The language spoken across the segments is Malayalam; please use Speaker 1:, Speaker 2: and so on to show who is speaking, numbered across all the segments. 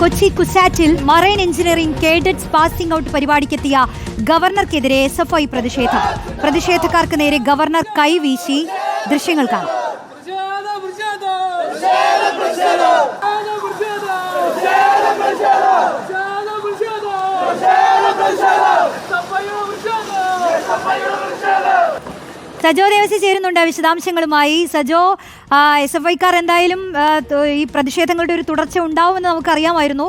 Speaker 1: Kochi കുസാറ്റിൽ marine engineering cadets passing out പരിപാടിക്കെത്തിയ ഗവർണർക്കെതിരെ എസ് എഫ് ഐ പ്രതിഷേധം. പ്രതിഷേധക്കാർക്ക് നേരെ ഗവർണർ കൈവീശി ദൃശ്യങ്ങൾ കാണാം
Speaker 2: പ്രതിഷേധ പ്രതിഷേധ പ്രതിഷേധ
Speaker 1: സജോ ദേവസി ചേരുന്നുണ്ട് വിശദാംശങ്ങളുമായി. സജോ എസ് എഫ് ഐക്കാർ എന്തായാലും ഈ പ്രതിഷേധങ്ങളുടെ ഒരു തുടർച്ച ഉണ്ടാവുമെന്ന് നമുക്കറിയാമായിരുന്നു.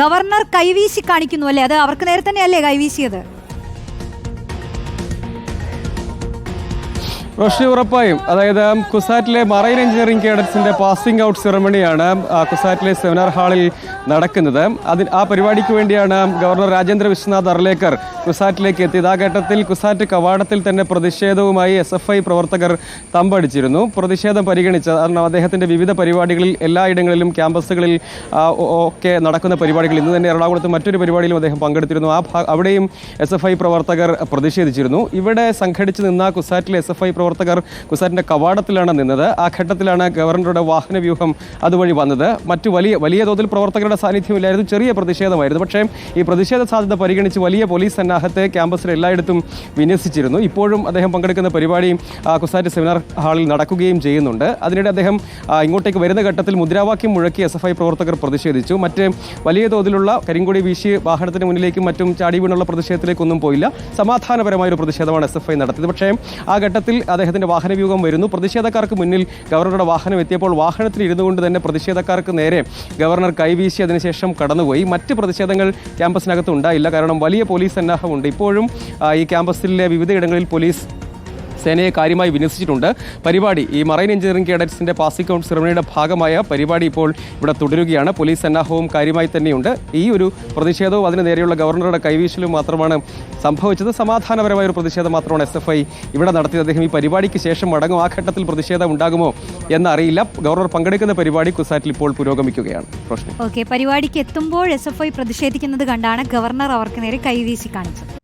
Speaker 1: ഗവർണർ കൈവീശി കാണിക്കുന്നു അല്ലേ? അത് അവർക്ക് നേരെ തന്നെയല്ലേ കൈവീശിയത്?
Speaker 3: റോഷ്നി ഉറപ്പായും. അതായത് കുസാറ്റിലെ മറൈൻ എഞ്ചിനീയറിംഗ് കേഡറ്റ്സിന്റെ പാസിംഗ് ഔട്ട് സെറമണിയാണ് കുസാറ്റിലെ സെമിനാർ ഹാളിൽ നടക്കുന്നത്. അതിന് ആ പരിപാടിക്ക് വേണ്ടിയാണ് ഗവർണർ രാജേന്ദ്ര വിശ്വനാഥ് അർലേക്കർ കുസാറ്റിലേക്ക് എത്തിയത്. ആ ഘട്ടത്തിൽ കുസാറ്റ് കവാടത്തിൽ തന്നെ പ്രതിഷേധവുമായി എസ് എഫ് ഐ പ്രവർത്തകർ തമ്പടിച്ചിരുന്നു. പ്രതിഷേധം പരിഗണിച്ച കാരണം അദ്ദേഹത്തിന്റെ വിവിധ പരിപാടികളിൽ എല്ലായിടങ്ങളിലും ക്യാമ്പസുകളിൽ ഒക്കെ നടക്കുന്ന പരിപാടികൾ. ഇന്ന് തന്നെ എറണാകുളത്ത് മറ്റൊരു പരിപാടിയിലും അദ്ദേഹം പങ്കെടുത്തിരുന്നു. ആ അവിടെയും എസ് പ്രവർത്തകർ പ്രതിഷേധിച്ചിരുന്നു. ഇവിടെ സംഘടിച്ച് നിന്ന കുസാറ്റിലെ എസ് എഫ് ഐ പ്രവർത്തകർ കുസാറ്റിന്റെ കവാടത്തിലാണ് നിന്നത്. ആ ഘട്ടത്തിലാണ് ഗവർണറുടെ വാഹന വ്യൂഹം അതുവഴി വന്നത്. മറ്റു വലിയ വലിയ തോതിൽ പ്രവർത്തകരുടെ സാന്നിധ്യമില്ലായിരുന്നു. ചെറിയ പ്രതിഷേധമായിരുന്നു. പക്ഷേ ഈ പ്രതിഷേധ സാധ്യത പരിഗണിച്ച് വലിയ പോലീസ് സന്നാഹത്തെ ക്യാമ്പസിൽ എല്ലായിടത്തും വിന്യസിച്ചിരുന്നു. ഇപ്പോഴും അദ്ദേഹം പങ്കെടുക്കുന്ന പരിപാടി കുസാറ്റ് സെമിനാർ ഹാളിൽ നടക്കുകയും ചെയ്യുന്നുണ്ട്. അതിനിടെ അദ്ദേഹം ഇങ്ങോട്ടേക്ക് വരുന്ന ഘട്ടത്തിൽ മുദ്രാവാക്യം മുഴക്കി എസ് എഫ് ഐ പ്രവർത്തകർ പ്രതിഷേധിച്ചു. മറ്റ് വലിയ തോതിലുള്ള കരിങ്കൊടി വീശി വാഹനത്തിന് മുന്നിലേക്കും മറ്റും ചാടി വീണുള്ള പ്രതിഷേധത്തിലേക്കൊന്നും പോയില്ല. സമാധാനപരമായ ഒരു പ്രതിഷേധമാണ് എസ് എഫ് ഐ നടത്തിയത്. പക്ഷേ ആ ഘട്ടത്തിൽ അദ്ദേഹത്തിന്റെ വാഹനവ്യൂഹം വരുന്നു. പ്രതിഷേധക്കാർക്ക് മുന്നിൽ ഗവർണറുടെ വാഹനം എത്തിയപ്പോൾ വാഹനത്തിൽ ഇരുന്നു കൊണ്ട് തന്നെ പ്രതിഷേധക്കാർക്ക് നേരെ ഗവർണർ കൈവീശി അതിനുശേഷം കടന്നുപോയി. മറ്റ് പ്രതിഷേധങ്ങൾ ക്യാമ്പസിനകത്ത് ഉണ്ടായില്ല. കാരണം വലിയ പോലീസ് സന്നാഹമുണ്ട്. ഇപ്പോഴും ഈ ക്യാമ്പസിലെ വിവിധയിടങ്ങളിൽ പോലീസ് സേനയെ കാര്യമായി വിന്യസിച്ചിട്ടുണ്ട്. പരിപാടി ഈ മറൈൻ എഞ്ചിനീയറിംഗ് കേഡറ്റ്സിന്റെ പാസിംഗ് ഔട്ട് സെറമണിയുടെ ഭാഗമായ പരിപാടി ഇപ്പോൾ ഇവിടെ തുടരുകയാണ്. പോലീസ് സന്നാഹവും കാര്യമായി തന്നെയുണ്ട്. ഈ ഒരു പ്രതിഷേധവും അതിന് നേരെയുള്ള ഗവർണറുടെ കൈവീശലും മാത്രമാണ് സംഭവിച്ചത്. സമാധാനപരമായ ഒരു പ്രതിഷേധം മാത്രമാണ് എസ് എഫ് ഐ ഇവിടെ നടത്തിയത്. അദ്ദേഹം ഈ പരിപാടിക്ക് ശേഷം മടങ്ങും. ആ ഘട്ടത്തിൽ പ്രതിഷേധം ഉണ്ടാകുമോ എന്നറിയില്ല. ഗവർണർ പങ്കെടുക്കുന്ന പരിപാടി കുസാറ്റിൽ ഇപ്പോൾ പുരോഗമിക്കുകയാണ്.
Speaker 1: ഓക്കെ പരിപാടിക്ക് എത്തുമ്പോൾ എസ് എഫ് ഐ പ്രതിഷേധിക്കുന്നത് കണ്ടാണ് ഗവർണർ അവർക്ക് നേരെ കൈവീശി കാണിച്ചത്.